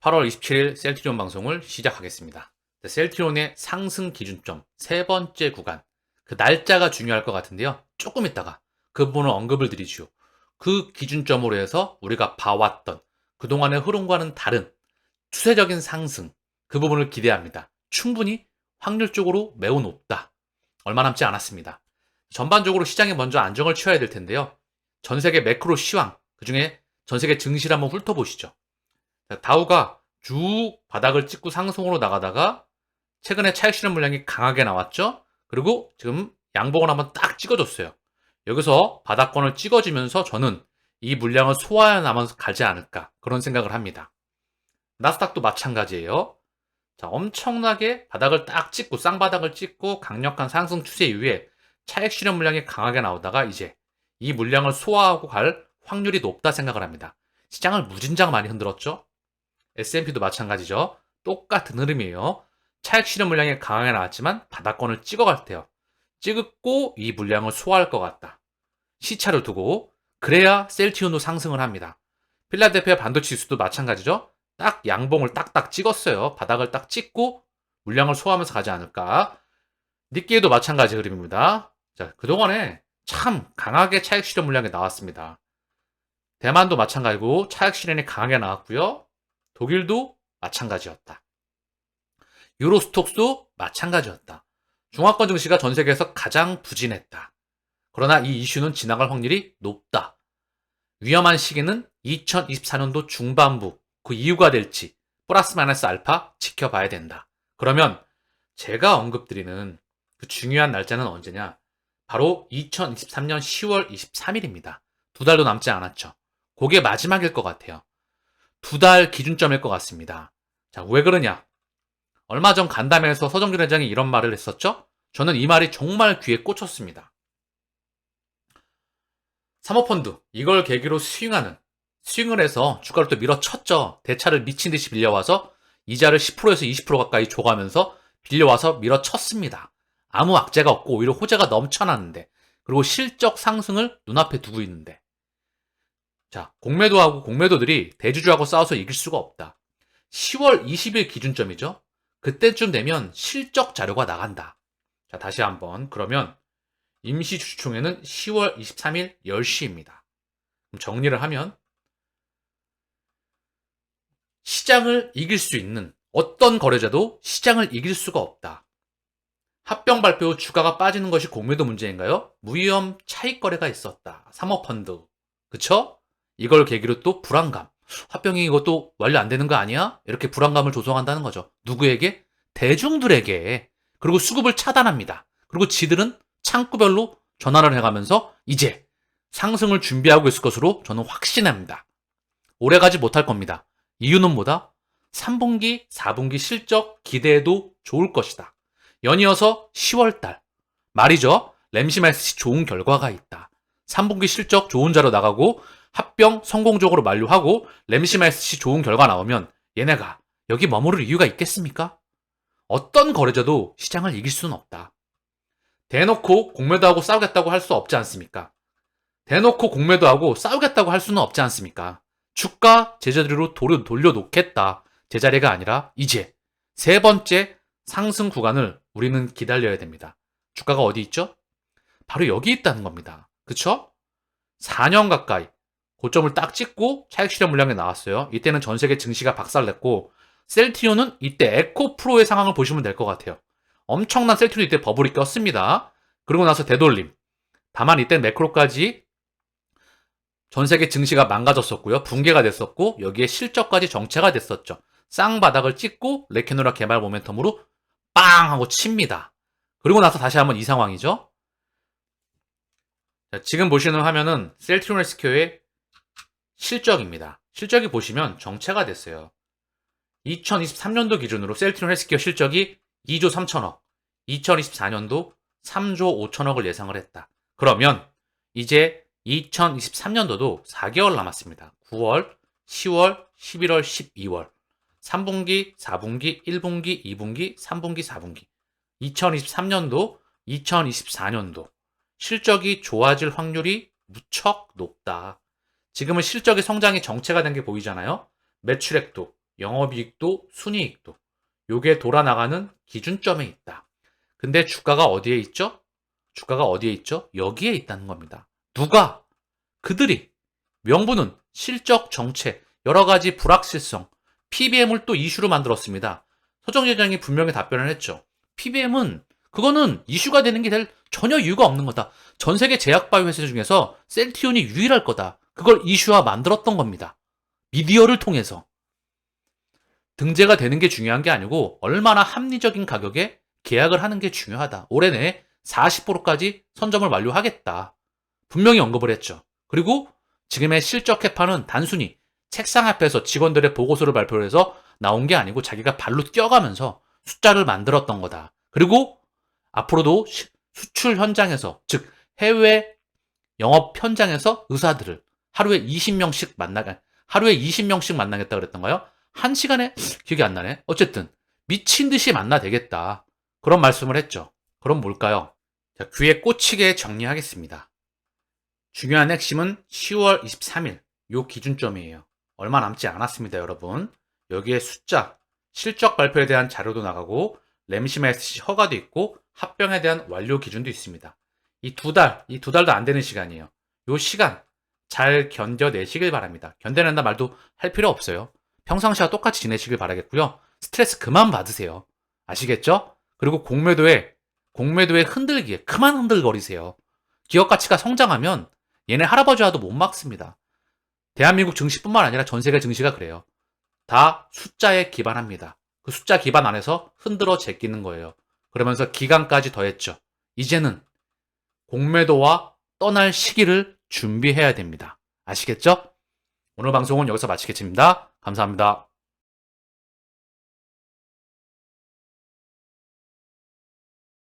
8월 27일 셀트리온 방송을 시작하겠습니다. 셀트리온의 상승 기준점 세 번째 구간 그 날짜가 중요할 것 같은데요. 조금 있다가 그 부분을 언급을 드리죠. 그 기준점으로 해서 우리가 봐왔던 그동안의 흐름과는 다른 추세적인 상승 그 부분을 기대합니다. 충분히 확률적으로 매우 높다. 얼마 남지 않았습니다. 전반적으로 시장이 먼저 안정을 취해야 될 텐데요. 전 세계 매크로 시황 그 중에 전 세계 증시를 한번 훑어보시죠. 자, 다우가 쭉 바닥을 찍고 상승으로 나가다가 최근에 차익 실현 물량이 강하게 나왔죠. 그리고 지금 양봉을 한번 딱 찍어줬어요. 여기서 바닥권을 찍어주면서 저는 이 물량을 소화해 나면서 가지 않을까 그런 생각을 합니다. 나스닥도 마찬가지예요. 자, 엄청나게 바닥을 딱 찍고 쌍바닥을 찍고 강력한 상승 추세 이후에 차익 실현 물량이 강하게 나오다가 이제 이 물량을 소화하고 갈 확률이 높다 생각을 합니다. 시장을 무진장 많이 흔들었죠. S&P도 마찬가지죠. 똑같은 흐름이에요. 차익 실현 물량이 강하게 나왔지만 바닥권을 찍어갈 때요. 찍고 이 물량을 소화할 것 같다. 시차를 두고 그래야 셀티온도 상승을 합니다. 필라델피아 반도체 지수도 마찬가지죠. 딱 양봉을 딱딱 찍었어요. 바닥을 딱 찍고 물량을 소화하면서 가지 않을까. 니끼에도 마찬가지 흐름입니다. 자, 그동안에 참 강하게 차익 실현 물량이 나왔습니다. 대만도 마찬가지고 차익 실현이 강하게 나왔고요. 독일도 마찬가지였다. 유로스톡스도 마찬가지였다. 중화권 증시가 전 세계에서 가장 부진했다. 그러나 이 이슈는 지나갈 확률이 높다. 위험한 시기는 2024년도 중반부, 그 이유가 될지 플러스 마이너스 알파 지켜봐야 된다. 그러면 제가 언급드리는 그 중요한 날짜는 언제냐? 바로 2023년 10월 23일입니다. 두 달도 남지 않았죠. 그게 마지막일 것 같아요. 두 달 기준점일 것 같습니다. 자, 왜 그러냐? 얼마 전 간담회에서 서정준 회장이 이런 말을 했었죠? 저는 이 말이 정말 귀에 꽂혔습니다. 사모펀드, 이걸 계기로 스윙하는, 스윙을 해서 주가를 또 밀어쳤죠. 대차를 미친 듯이 빌려와서 이자를 10%에서 20% 가까이 줘가면서 빌려와서 밀어쳤습니다. 아무 악재가 없고 오히려 호재가 넘쳐났는데, 그리고 실적 상승을 눈앞에 두고 있는데, 자, 공매도하고 공매도들이 대주주하고 싸워서 이길 수가 없다. 10월 20일 기준점이죠. 그때쯤 되면 실적 자료가 나간다. 자, 다시 한번. 그러면 임시 주주총회는 10월 23일 10시입니다. 정리를 하면 시장을 이길 수 있는 어떤 거래자도 시장을 이길 수가 없다. 합병 발표 후 주가가 빠지는 것이 공매도 문제인가요? 무위험 차익 거래가 있었다. 사모펀드. 그쵸? 이걸 계기로 또 불안감. 합병이 이것도 완료 안 되는 거 아니야? 이렇게 불안감을 조성한다는 거죠. 누구에게? 대중들에게. 그리고 수급을 차단합니다. 그리고 지들은 창구별로 전환을 해가면서 이제 상승을 준비하고 있을 것으로 저는 확신합니다. 오래 가지 못할 겁니다. 이유는 뭐다? 3분기, 4분기 실적 기대해도 좋을 것이다. 연이어서 10월달. 말이죠. 램시마이스시 좋은 결과가 있다. 3분기 실적 좋은 자로 나가고 합병 성공적으로 만료하고 램시마이스시 좋은 결과 나오면 얘네가 여기 머무를 이유가 있겠습니까? 어떤 거래자도 시장을 이길 수는 없다. 대놓고 공매도 하고 싸우겠다고 할 수 없지 않습니까? 대놓고 공매도 하고 싸우겠다고 할 수는 없지 않습니까? 주가 제자리로 돌려, 돌려놓겠다. 제자리가 아니라 이제 세 번째 상승 구간을 우리는 기다려야 됩니다. 주가가 어디 있죠? 바로 여기 있다는 겁니다. 그쵸? 4년 가까이 고점을 딱 찍고 차익 실현 물량이 나왔어요. 이때는 전 세계 증시가 박살냈고 셀티오는 이때 에코 프로의 상황을 보시면 될 것 같아요. 엄청난 셀티오 이때 버블이 꼈습니다. 그리고 나서 되돌림. 다만 이때 매크로까지 전 세계 증시가 망가졌었고요. 붕괴가 됐었고 여기에 실적까지 정체가 됐었죠. 쌍바닥을 찍고 레케노라 개발 모멘텀으로 빵 하고 칩니다. 그리고 나서 다시 한번 이 상황이죠. 자, 지금 보시는 화면은 셀트리온 헬스케어의 실적입니다. 실적이 보시면 정체가 됐어요. 2023년도 기준으로 셀트리온 헬스케어 실적이 2조 3천억, 2024년도 3조 5천억을 예상을 했다. 그러면 이제 2023년도도 4개월 남았습니다. 9월, 10월, 11월, 12월. 3분기, 4분기, 1분기, 2분기, 3분기, 4분기. 2023년도, 2024년도. 실적이 좋아질 확률이 무척 높다. 지금은 실적의 성장이 정체가 된 게 보이잖아요. 매출액도, 영업이익도 순이익도 요게 돌아나가는 기준점에 있다. 근데 주가가 어디에 있죠? 주가가 어디에 있죠? 여기에 있다는 겁니다. 누가? 그들이 명분은 실적 정체, 여러 가지 불확실성, PBM을 또 이슈로 만들었습니다. 서정재 회장이 분명히 답변을 했죠. PBM은 그거는 이슈가 되는 게 될 전혀 이유가 없는 거다. 전 세계 제약 바이오 회사 중에서 셀티온이 유일할 거다. 그걸 이슈화 만들었던 겁니다. 미디어를 통해서. 등재가 되는 게 중요한 게 아니고 얼마나 합리적인 가격에 계약을 하는 게 중요하다. 올해 내에 40%까지 선점을 완료하겠다. 분명히 언급을 했죠. 그리고 지금의 실적 캐파는 단순히 책상 앞에서 직원들의 보고서를 발표해서 나온 게 아니고 자기가 발로 뛰어가면서 숫자를 만들었던 거다. 그리고 앞으로도 시- 수출 현장에서, 즉 해외 영업 현장에서 의사들을 하루에 20명씩 만나가, 하루에 20명씩 만나겠다 그랬던가요? 한 시간에 기억이 안 나네. 어쨌든 미친 듯이 만나 되겠다. 그런 말씀을 했죠. 그럼 뭘까요? 자, 귀에 꽂히게 정리하겠습니다. 중요한 핵심은 10월 23일 요 기준점이에요. 얼마 남지 않았습니다, 여러분. 여기에 숫자, 실적 발표에 대한 자료도 나가고 램시마 SC 허가도 있고 합병에 대한 완료 기준도 있습니다. 이 두 달, 이 두 달도 안 되는 시간이에요. 요 시간 잘 견뎌내시길 바랍니다. 견뎌낸다 말도 할 필요 없어요. 평상시와 똑같이 지내시길 바라겠고요. 스트레스 그만 받으세요. 아시겠죠? 그리고 공매도에 공매도에 흔들기에 그만 흔들거리세요. 기업 가치가 성장하면 얘네 할아버지 와도 못 막습니다. 대한민국 증시뿐만 아니라 전 세계 증시가 그래요. 다 숫자에 기반합니다. 그 숫자 기반 안에서 흔들어 제끼는 거예요. 그러면서 기간까지 더했죠. 이제는 공매도와 떠날 시기를 준비해야 됩니다. 아시겠죠? 오늘 방송은 여기서 마치겠습니다. 감사합니다.